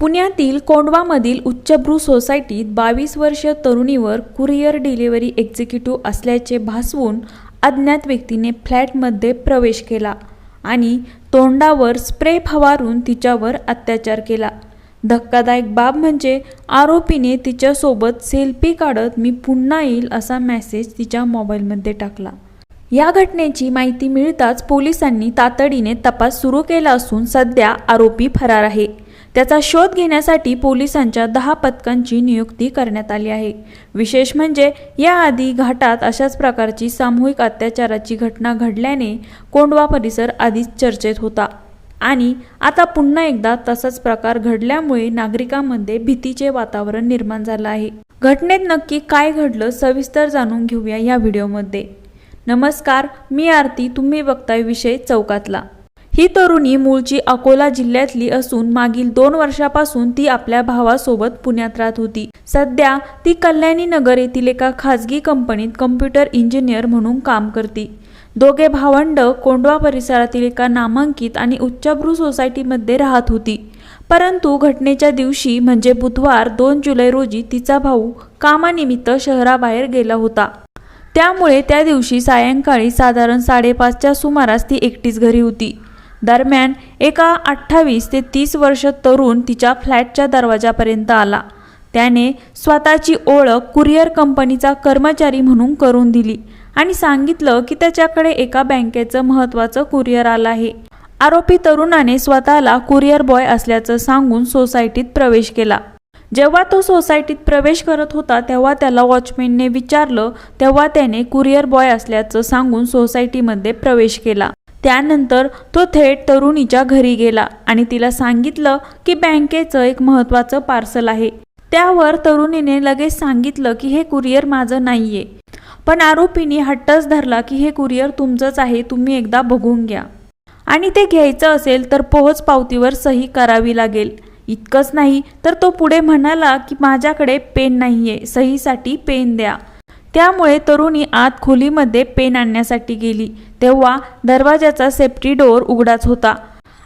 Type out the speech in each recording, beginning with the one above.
पुण्यातील कोंडवामधील उच्चभ्रू सोसायटीत बावीस वर्षीय तरुणीवर कुरिअर डिलिव्हरी एक्झिक्युटिव्ह असल्याचे भासवून अज्ञात व्यक्तीने फ्लॅटमध्ये प्रवेश केला आणि तोंडावर स्प्रे फवारून तिच्यावर अत्याचार केला. धक्कादायक बाब म्हणजे आरोपीने तिच्यासोबत सेल्फी काढत मी पुन्हा येईल असा मेसेज तिच्या मोबाईलमध्ये टाकला. या घटनेची माहिती मिळताच पोलिसांनी तातडीने तपास सुरू केला असून सध्या आरोपी फरार आहे. त्याचा शोध घेण्यासाठी पोलिसांच्या दहा पथकांची नियुक्ती करण्यात आली आहे. विशेष म्हणजे याआधी घाटात अशाच प्रकारची सामूहिक अत्याचाराची घटना घडल्याने कोंडवा परिसर आधीच चर्चेत होता. आणि आता पुन्हा एकदा तसाच प्रकार घडल्यामुळे नागरिकांमध्ये भीतीचे वातावरण निर्माण झालं आहे. घटनेत नक्की काय घडलं सविस्तर जाणून घेऊया या व्हिडिओमध्ये. नमस्कार मी आरती तुम्ही बघताय विषय चौकातला. ही तरुणी मूळची अकोला जिल्ह्यातली असून मागील दोन वर्षापासून ती आपल्या भावासोबत पुण्यात राहत होती. सध्या ती कल्याणी नगर येथील एका खाजगी कंपनीत कम्प्युटर इंजिनियर म्हणून काम करते. दोघे भावंड कोंडवा परिसरातील एका नामांकित आणि उच्चभ्रू सोसायटीमध्ये राहत होती. परंतु घटनेच्या दिवशी म्हणजे बुधवार दोन जुलै रोजी तिचा भाऊ कामानिमित्त शहराबाहेर गेला होता. त्यामुळे त्या दिवशी सायंकाळी साधारण साडेपाचच्या सुमारास ती एकटीच घरी होती. दरम्यान एका अठ्ठावीस ते तीस वर्ष तरुण तिच्या फ्लॅटच्या दरवाजापर्यंत आला. त्याने स्वतःची ओळख कुरिअर कंपनीचा कर्मचारी म्हणून करून दिली आणि सांगितलं की त्याच्याकडे एका बँकेचं महत्त्वाचं कुरिअर आलं आहे. आरोपी तरुणाने स्वतःला कुरिअर बॉय असल्याचं सांगून सोसायटीत प्रवेश केला. जेव्हा तो सोसायटीत प्रवेश करत होता तेव्हा त्याला वॉचमॅनने विचारलं तेव्हा त्याने कुरिअर बॉय असल्याचं सांगून सोसायटीमध्ये प्रवेश केला. त्यानंतर तो थेट तरुणीच्या घरी गेला आणि तिला सांगितलं की बँकेचं एक महत्त्वाचं पार्सल आहे. त्यावर तरुणीने लगेच सांगितलं की हे कुरिअर माझं नाही आहे पण आरोपीने हट्टच धरला की हे कुरिअर तुमचंच आहे तुम्ही एकदा बघून घ्या. आणि ते घ्यायचं असेल तर पोहोच पावतीवर सही करावी लागेल. इतकंच नाही तर तो पुढे म्हणाला की माझ्याकडे पेन नाही आहे सहीसाठी पेन द्या. त्यामुळे तरुणी आत खोलीमध्ये पेन आणण्यासाठी गेली. तेव्हा दरवाजाचा सेफ्टी डोअर उघडाच होता.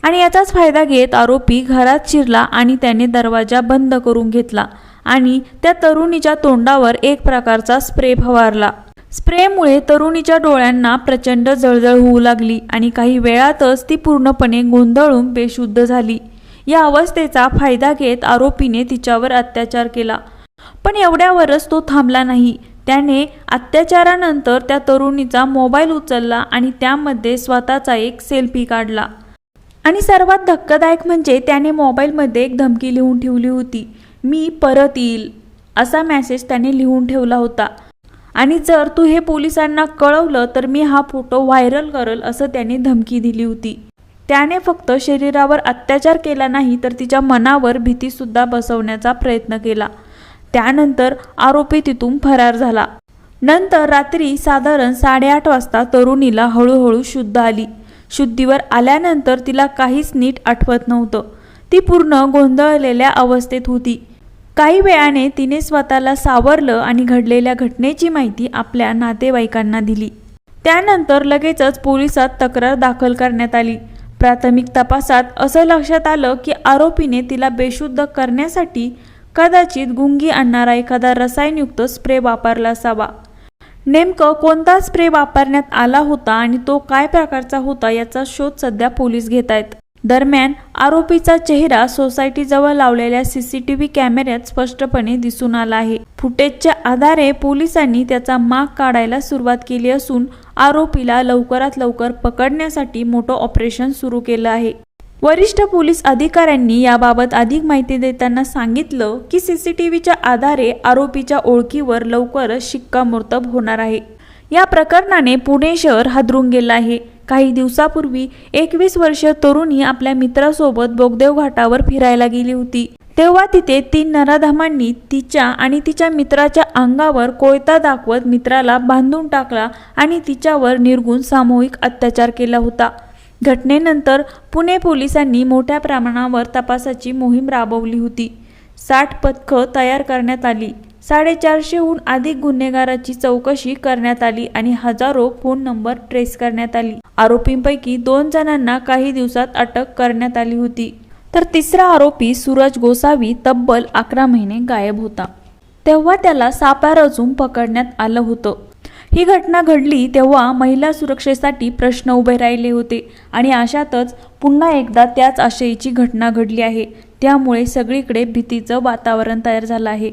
आणि याचाच फायदा घेत आरोपी घरात शिरला आणि त्याने दरवाजा बंद करून घेतला आणि त्या तरुणीच्या तोंडावर एक प्रकारचा स्प्रे फवारला. स्प्रेमुळे तरुणीच्या डोळ्यांना प्रचंड जळजळ होऊ लागली आणि काही वेळातच ती पूर्णपणे गोंधळून बेशुद्ध झाली. या अवस्थेचा फायदा घेत आरोपीने तिच्यावर अत्याचार केला. पण एवढ्यावरच तो थांबला नाही. त्याने अत्याचारानंतर त्या तरुणीचा मोबाईल उचलला आणि त्यामध्ये स्वतःचा एक सेल्फी काढला. आणि सर्वात धक्कादायक म्हणजे त्याने मोबाईलमध्ये एक धमकी लिहून ठेवली होती मी परत येईल असा मेसेज त्याने लिहून ठेवला होता. आणि जर तू हे पोलिसांना कळवलं तर मी हा फोटो व्हायरल करल असं त्याने धमकी दिली होती. त्याने फक्त शरीरावर अत्याचार केला नाही तर तिच्या मनावर भीतीसुद्धा बसवण्याचा प्रयत्न केला. त्यानंतर आरोपी तिथून फरार झाला. नंतर रात्री साधारण साडेआठ वाजता तरुणीला हळूहळू शुद्ध आली. शुद्धीवर आल्यानंतर तिला काहीच नीट आठवत नव्हतं. ती पूर्ण गोंधळलेल्या अवस्थेत होती. काही वेळाने तिने स्वतःला सावरलं आणि घडलेल्या घटनेची माहिती आपल्या नातेवाईकांना दिली. त्यानंतर लगेचच पोलिसात तक्रार दाखल करण्यात आली. प्राथमिक तपासात असं लक्षात आलं की आरोपीने तिला बेशुद्ध करण्यासाठी कदाचित गुंगी आणणारा एखादा रसायनयुक्त स्प्रे वापरला असावा. नेमकं कोणता स्प्रे वापरण्यात आला होता आणि तो काय प्रकारचा होता याचा शोध सध्या पोलीस घेत आहेत. दरम्यान आरोपीचा चेहरा सोसायटीजवळ लावलेल्या सीसीटीव्ही कॅमेऱ्यात स्पष्टपणे दिसून आला आहे. फुटेजच्या आधारे पोलिसांनी त्याचा माग काढायला सुरुवात केली असून आरोपीला लवकरात लवकर पकडण्यासाठी मोठं ऑपरेशन सुरू केलं आहे. वरिष्ठ पोलीस अधिकाऱ्यांनी याबाबत अधिक माहिती देताना सांगितलं की सीसीटीव्हीच्या आधारे आरोपीच्या ओळखीवर लवकरच शिक्कामोर्तब होणार आहे. या प्रकरणाने पुणे शहर हादरून गेलं आहे. काही दिवसापूर्वी एकवीस वर्षीय तरुणी आपल्या मित्रासोबत बोगदेव घाटावर फिरायला गेली होती. तेव्हा तिथे तीन नराधामांनी तिच्या आणि तिच्या मित्राच्या अंगावर कोयता दाखवत मित्राला बांधून टाकला आणि तिच्यावर निर्गुण सामूहिक अत्याचार केला होता. घटनेनंतर पुणे पोलिसांनी मोठ्या प्रमाणावर तपासाची मोहीम राबवली होती. साठ पथकं तयार करण्यात आली. साडेचारशेहून अधिक गुन्हेगाराची चौकशी करण्यात आली आणि हजारो फोन नंबर ट्रेस करण्यात आली. आरोपींपैकी दोन जणांना काही दिवसात अटक करण्यात आली होती. तर तिसरा आरोपी सूरज गोसावी तब्बल अकरा महिने गायब होता. तेव्हा त्याला सापा रचून पकडण्यात आलं होतं. ही घटना घडली तेव्हा महिला सुरक्षेसाठी प्रश्न उभे राहिले होते आणि अशातच पुन्हा एकदा त्याच आशयाची घटना घडली आहे. त्यामुळे सगळीकडे भीतीचं वातावरण तयार झालं आहे.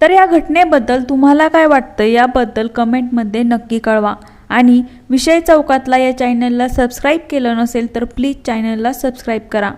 तर या घटनेबद्दल तुम्हाला काय वाटतं याबद्दल कमेंटमध्ये नक्की कळवा. आणि विषय चौकातला या चॅनलला सबस्क्राईब केलं नसेल तर प्लीज चॅनलला सबस्क्राईब करा.